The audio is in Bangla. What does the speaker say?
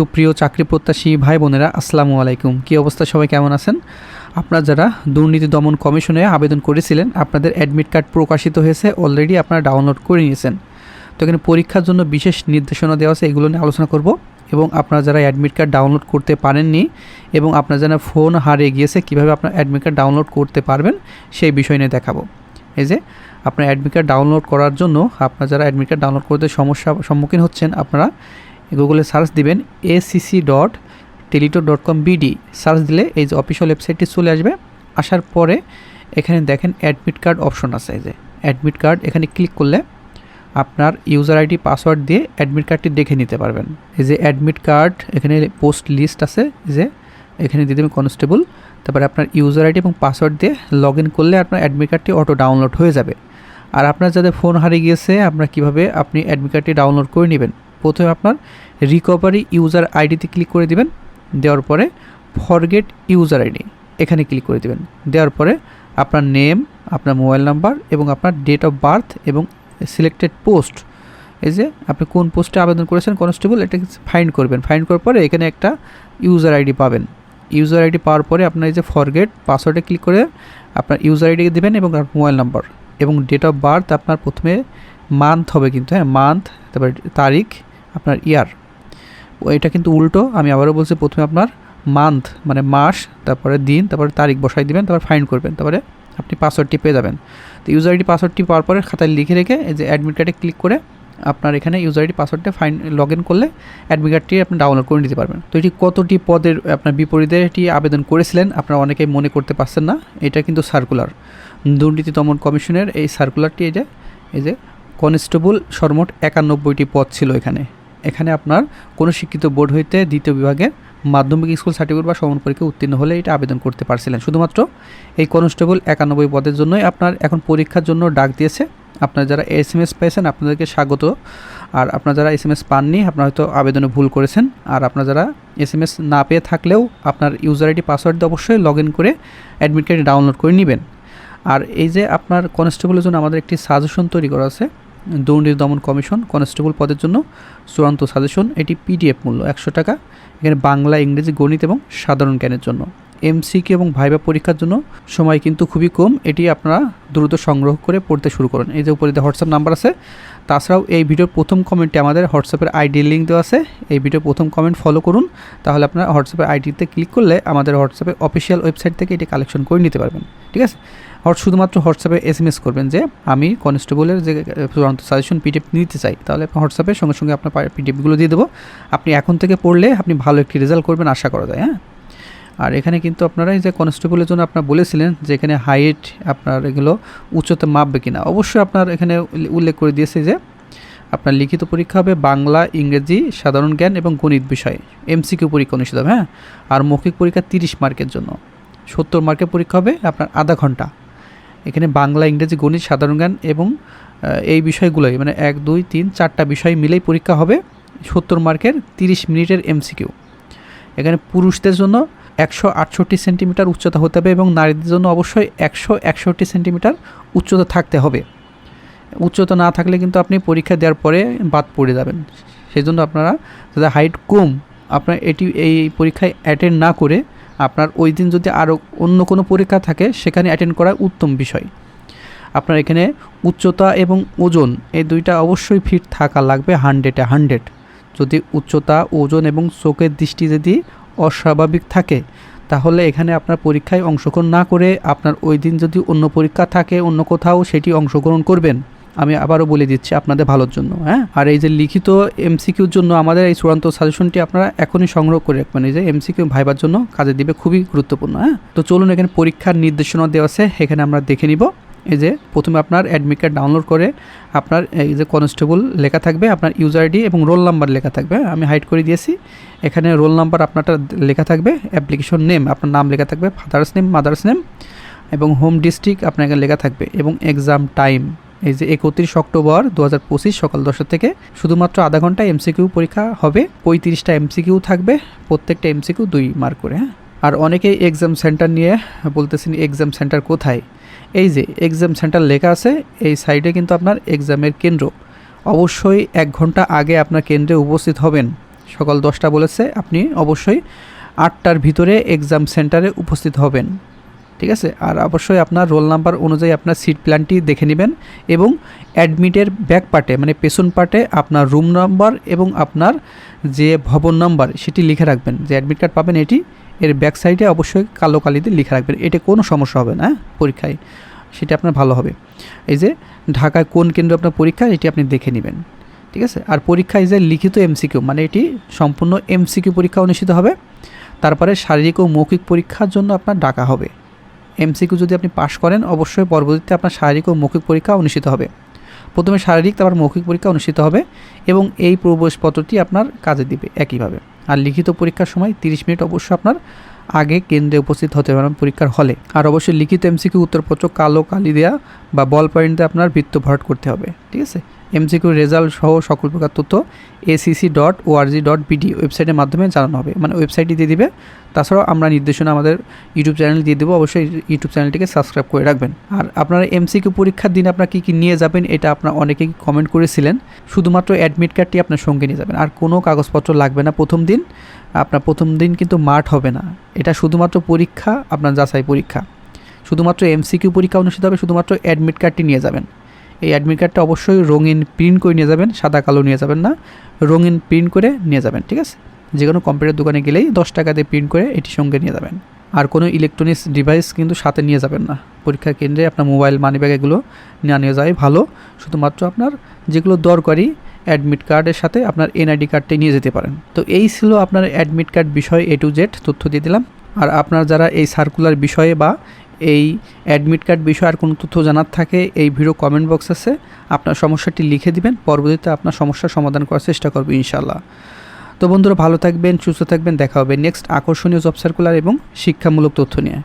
সুপ্রিয় চাকরি প্রত্যাশী ভাই বোনেরা, আসসালামু আলাইকুম। কী অবস্থা? সবাই কেমন আছেন? আপনারা যারা দুর্নীতি দমন কমিশনে আবেদন করেছিলেন, আপনাদের অ্যাডমিট কার্ড প্রকাশিত হয়েছে অলরেডি আপনারা ডাউনলোড করে নিয়েছেন। তো এখানে পরীক্ষার জন্য বিশেষ নির্দেশনা দেওয়া আছে, এগুলো নিয়ে আলোচনা করব। এবং আপনারা যারা অ্যাডমিট কার্ড ডাউনলোড করতে পারেননি এবং আপনার যারা ফোন হারিয়ে গিয়েছে, কীভাবে আপনার অ্যাডমিট কার্ড ডাউনলোড করতে পারবেন, সেই বিষয় নিয়ে দেখাবো। এই যে, আপনার অ্যাডমিট কার্ড ডাউনলোড করার জন্য আপনার যারা অ্যাডমিট কার্ড ডাউনলোড করতে সমস্যা, সম্মুখীন হচ্ছেন, আপনারা গুগলে সার্চ দিবেন ACC dot Teletalk dot com BD search দিলে এই যে অফিসিয়াল ওয়েবসাইটটি চলে আসবে। আসার পরে এখানে দেখেন অ্যাডমিট কার্ড অপশন আছে যে। অ্যাডমিট কার্ড এখানে ক্লিক করলে আপনার ইউজার আইডি পাসওয়ার্ড দিয়ে অ্যাডমিট কার্ডটি দেখে নিতে পারবেন। এই যে অ্যাডমিট কার্ড এখানে পোস্ট লিস্ট আছে যে এখানে দিয়ে দেবেন কনস্টেবল তারপরে আপনার ইউজার আইডি এবং পাসওয়ার্ড দিয়ে লগ ইন করলে আপনার অ্যাডমিট কার্ডটি অটো ডাউনলোড হয়ে যাবে। আর আপনার যাদের ফোন হারিয়ে গিয়েছে, আপনার কীভাবে আপনি অ্যাডমিট কার্ডটি ডাউনলোড করে নেবেন? প্রথমে আপনার রিকভারি ইউজার আইডিতে ক্লিক করে দিবেন, দেওয়ার পরে ফরগেট ইউজার আইডি এখানে ক্লিক করে দিবেন। দেওয়ার পরে আপনার নেম আপনার মোবাইল নাম্বার এবং আপনার ডেট অফ বার্থ এবং সিলেক্টেড পোস্ট এই যে আপনি কোন পোস্টে আবেদন করেছেন কনস্টেবল এটা ফাইন্ড করবেন। ফাইন্ড করার পরে এখানে একটা ইউজার আইডি পাবেন। ইউজার আইডি পাওয়ার পরে আপনার এই যে ফরগেট পাসওয়ার্ডে ক্লিক করে আপনার ইউজার আইডি দেবেন এবং আপনার মোবাইল নাম্বার এবং ডেট অফ বার্থ আপনার প্রথমে মান্থ হবে কিন্তু হ্যাঁ মান্থ তারপরে তারিখ আপনার ইয়ার। এটা কিন্তু উল্টো, আমি আবারও বলছি প্রথমে আপনার মান্থ মানে মাস, তারপরে দিন, তারপরে তারিখ বসাই দিবেন, তারপর ফাইন করবেন, তারপরে আপনি পাসওয়ার্ডটি পেয়ে যাবেন। তো ইউজার আইডি পাসওয়ার্ডটি পাওয়ার পরে খাতায় লিখে রেখে এই যে অ্যাডমিট কার্ডে ক্লিক করে আপনার এখানে ইউজার আইডি পাসওয়ার্ডটা ফাইন লগ ইন করলে অ্যাডমিট কার্ডটি আপনি ডাউনলোড করে নিতে পারবেন। তো এটি কতটি পদের আপনার বিপরীতে এটি আবেদন করেছিলেন আপনারা অনেকেই মনে করতে পারছেন না, এটা কিন্তু সার্কুলার দুর্নীতি দমন কমিশনের এই সার্কুলারটি এই যে এই যে কনস্টেবল সর্বমোট একানব্বইটি পদ ছিল এখানে। এখানে আপনার কোনো শিক্ষিত বোর্ড হইতে দ্বিতীয় বিভাগের মাধ্যমিক স্কুল সার্টিফিকেট বা সমান পরীক্ষা উত্তীর্ণ হলে এটা আবেদন করতে পারছিলেন। শুধুমাত্র এই কনস্টেবল একানব্বই পদের জন্যই আপনার এখন পরীক্ষার জন্য ডাক দিয়েছে। আপনারা যারা এস এম এস পেয়েছেন, আপনাদেরকে স্বাগত। আর আপনারা যারা এস এম এস পাননি, আপনারা হয়তো আবেদনে ভুল করেছেন। আর আপনারা যারা এস এম এস না পেয়ে থাকলেও আপনার ইউজার আইডি পাসওয়ার্ড দিয়ে অবশ্যই লগ ইন করে অ্যাডমিট কার্ড ডাউনলোড করে নেবেন। আর এই যে আপনার কনস্টেবলের জন্য আমাদের একটি সাজেশন তৈরি করা আছে দুর্নীতি দমন কমিশন কনস্টেবল পদের জন্য চূড়ান্ত সাজেশন। এটি পিডিএফ মূল্য একশো টাকা। এখানে বাংলা, ইংরেজি, গণিত এবং সাধারণ জ্ঞানের জন্য। এমসিকিউ এবং ভাইবা পরীক্ষার জন্য সময় কিন্তু খুবই কম। এটি আপনারা দ্রুত সংগ্রহ করে পড়তে শুরু করুন। এই যে উপরে হোয়াটসঅ্যাপ নাম্বার আছে, তাছাড়াও এই ভিডিওর প্রথম কমেন্টে আমাদের হোয়াটসঅ্যাপের আইডি লিঙ্ক দেওয়া আছে। এই ভিডিওর প্রথম কমেন্ট ফলো করুন। তাহলে আপনারা হোয়াটসঅ্যাপের আইডিতে ক্লিক করলে আমাদের হোয়াটসঅ্যাপের অফিসিয়াল ওয়েবসাইট থেকে এটি কালেকশন করে নিতে পারবেন। ঠিক আছে? শুধুমাত্র হোয়াটসঅ্যাপে এস এম এস করবেন যে, আমি কনস্টেবলের যে চূড়ান্ত সাজেশন পিডিএফ নিতে চাই। তাহলে হোয়াটসঅ্যাপে সঙ্গে সঙ্গে আপনার পিডিএফগুলো দিয়ে দেবো। আপনি এখন থেকে পড়লে আপনি ভালো একটি রেজাল্ট করবেন আশা করা যায় হ্যাঁ? আর এখানে কিন্তু আপনারা এই যে কনস্টেবলের জন্য আপনার বলেছিলেন যে এখানে হাইট আপনার এগুলো উচ্চতা মাপবে কিনা। অবশ্যই আপনার এখানে উল্লেখ করে দিয়েছে যে আপনার লিখিত পরীক্ষা হবে বাংলা, ইংরেজি, সাধারণ জ্ঞান এবং গণিত বিষয়। এমসিকিউ পরীক্ষা অনুষ্ঠিত হবে হ্যাঁ? আর মৌখিক পরীক্ষা তিরিশ মার্কের জন্য। সত্তর মার্কের পরীক্ষা হবে আপনার আধা ঘণ্টা। এখানে বাংলা, ইংরেজি, গণিত, সাধারণ জ্ঞান এবং এই বিষয়গুলোই মানে এক, দুই, তিন, চারটা বিষয় মিলেই পরীক্ষা হবে সত্তর মার্কের তিরিশ মিনিটের এমসিকিউ এখানে পুরুষদের জন্য একশো আটষট্টি সেন্টিমিটার উচ্চতা হতে হবে এবং নারীদের জন্য অবশ্যই একশো একষট্টি সেন্টিমিটার উচ্চতা থাকতে হবে। উচ্চতা না থাকলে কিন্তু আপনি পরীক্ষা দেওয়ার পরে বাদ পড়ে যাবেন। সেই জন্য আপনারা যাদের হাইট কম আপনার এটি এই পরীক্ষায় অ্যাটেন্ড না করে আপনার ওই দিন যদি আরও অন্য কোনো পরীক্ষা থাকে সেখানে অ্যাটেন্ড করা উত্তম বিষয়। আপনার এখানে উচ্চতা এবং ওজন এই দুইটা অবশ্যই ফিট থাকা লাগবে হান্ড্রেডে হান্ড্রেড যদি উচ্চতা, ওজন এবং চোখের দৃষ্টি যদি অস্বাভাবিক থাকে, তাহলে এখানে আপনার পরীক্ষায় অংশগ্রহণ না করে আপনার ওই দিন যদি অন্য পরীক্ষা থাকে, অন্য কোথাও সেটি অংশগ্রহণ করবেন। আমি আবারও বলে দিচ্ছি আপনাদের ভালোর জন্য হ্যাঁ? আর এই যে লিখিত এমসিকিউর জন্য আমাদের এই চূড়ান্ত সাজেশনটি আপনারা এখনই সংগ্রহ করে রাখবেন। এই যে এমসিকিউ ভাইবার জন্য কাজে দিবে খুবই গুরুত্বপূর্ণ হ্যাঁ? তো চলুন এখানে পরীক্ষার নির্দেশনা দেওয়া আছে, এখানে আমরা দেখে নিব। এই যে প্রথমে আপনার অ্যাডমিট কার্ড ডাউনলোড করে আপনার, এই যে কনস্টেবল লেখা থাকবে, আপনার ইউজার আইডি এবং রোল নাম্বার লেখা থাকবে। আমি হাইড করে দিয়েছি। এখানে রোল নাম্বার আপনারটা লেখা থাকবে অ্যাপ্লিকেশন নেম আপনার নাম লেখা থাকবে ফাদার্স নেম মাদার্স নেম এবং হোম ডিস্ট্রিক্ট আপনার এখানে লেখা থাকবে এবং এক্সাম টাইম এই যে একত্রিশ অক্টোবর দু হাজার পঁচিশ সকাল দশটা থেকে শুধুমাত্র আধা ঘণ্টা এমসিকিউ পরীক্ষা হবে, পঁয়ত্রিশটা এমসিকিউ থাকবে, প্রত্যেকটা এমসিকিউ দুই মার্ক করে হ্যাঁ। আর অনেকেই এক্সাম সেন্টার নিয়ে বলতেছেন এক্সাম সেন্টার কোথায়? এই যে এক্সাম সেন্টার লেখা আছে, এই সাইডে কিন্তু আপনার এক্সামের কেন্দ্র। অবশ্যই এক ঘণ্টা আগে আপনার কেন্দ্রে উপস্থিত হবেন। সকাল দশটা বলেছে, আপনি অবশ্যই আটটার ভিতরে এক্সাম সেন্টারে উপস্থিত হবেন। ঠিক আছে? আর অবশ্যই আপনার রোল নাম্বার অনুযায়ী আপনার সিট প্ল্যানটি দেখে নেবেন এবং অ্যাডমিটের ব্যাক পার্টে মানে পেছন পার্টে আপনার রুম নাম্বার এবং আপনার যে ভবন নাম্বার সেটি লিখে রাখবেন। যে অ্যাডমিট কার্ড পাবেন, এটি এর ব্যাক সাইডে অবশ্যই কালো কালিতে লিখে রাখবেন। এতে কোনো সমস্যা হবে না হ্যাঁ, পরীক্ষায় সেটা আপনার ভালো হবে। এই যে ঢাকায় কোন কেন্দ্র আপনার পরীক্ষা এটি আপনি দেখে নেবেন। ঠিক আছে? আর পরীক্ষায় যে লিখিত এমসিকিউ মানে এটি সম্পূর্ণ এমসিকিউ পরীক্ষা অনুষ্ঠিত হবে। তারপরে শারীরিক ও মৌখিক পরীক্ষার জন্য আপনার ডাকা হবে। এমসিকিউ যদি আপনি পাশ করেন অবশ্যই পরবর্তীতে আপনার শারীরিক ও মৌখিক পরীক্ষা অনুষ্ঠিত হবে। প্রথমে শারীরিক তারপর মৌখিক পরীক্ষা অনুষ্ঠিত হবে এবং এই প্রবেশপত্রটি আপনার কাজে দিবে একইভাবে। আর লিখিত পরীক্ষার সময় তিরিশ মিনিট অবশ্যই আপনার আগে কেন্দ্রে উপস্থিত হতে পারেন পরীক্ষার হলে। আর অবশ্যই লিখিত এমসিকে উত্তরপত্র, কালো কালি দেওয়া বা বল পয়েন্ট দিয়ে আপনার বৃত্ত ভরাট করতে হবে, ঠিক আছে? এমসিকিউ রেজাল্ট সহ সকল প্রকার তথ্য ACC dot ORG dot BD ওয়েবসাইটের মাধ্যমে জানানো হবে। মানে ওয়েবসাইটটি দিয়ে দিবে। তাছাড়াও আমরা নির্দেশনা আমাদের ইউটিউব চ্যানেল দিয়ে দেবো। অবশ্যই ইউটিউব চ্যানেলটিকে সাবস্ক্রাইব করে রাখবেন। আর আপনারা এমসিকিউ পরীক্ষার দিন আপনার কী কী নিয়ে যাবেন, এটা আপনার অনেকেই কমেন্ট করেছিলেন। শুধুমাত্র অ্যাডমিট কার্ডটি আপনার সঙ্গে নিয়ে যাবেন। আর কোনো কাগজপত্র লাগবে না প্রথম দিন। আপনার প্রথম দিন কিন্তু মাঠ হবে না। এটা শুধুমাত্র পরীক্ষা, আপনার যাচাই পরীক্ষা। শুধুমাত্র এমসিকিউ পরীক্ষা অনুষ্ঠিত হবে, শুধুমাত্র অ্যাডমিট কার্ডটি নিয়ে যাবেন। এই অ্যাডমিট কার্ডটা অবশ্যই রঙিন প্রিন্ট করে নিয়ে যাবেন, সাদা কালো নিয়ে যাবেন না। রঙিন প্রিন্ট করে নিয়ে যাবেন, ঠিক আছে? যে কোনো কম্পিউটার দোকানে গেলেই দশ টাকা দিয়ে প্রিন্ট করে এটি সঙ্গে নিয়ে যাবেন। আর কোনো ইলেকট্রনিক্স ডিভাইস কিন্তু সাথে নিয়ে যাবেন না। পরীক্ষা কেন্দ্রে আপনার মোবাইল মানি ব্যাগ এগুলো না নিয়ে যাওয়াই ভালো। শুধুমাত্র আপনার যেগুলো দরকারি অ্যাডমিট কার্ডের সাথে আপনার এনআইডি কার্ডটি নিয়ে যেতে পারেন। তো এই ছিল আপনার অ্যাডমিট কার্ড বিষয় এ টু জেড তথ্য দিয়ে দিলাম। আর আপনার যারা এই সার্কুলার বিষয়ে বা এই অ্যাডমিট কার্ড বিষয়ে আর কোনো তথ্য জানার থাকে, এই ভিডিও কমেন্ট বক্স আছে। আপনার সমস্যাটি লিখে দিবেন, পরবর্তীতে আপনার সমস্যার সমাধান করার চেষ্টা করব ইনশাল্লাহ তো বন্ধুরা ভালো থাকবেন, সুস্থ থাকবেন, দেখা হবে নেক্সট আকর্ষণীয় জব সার্কুলার এবং শিক্ষামূলক তথ্য নিয়ে।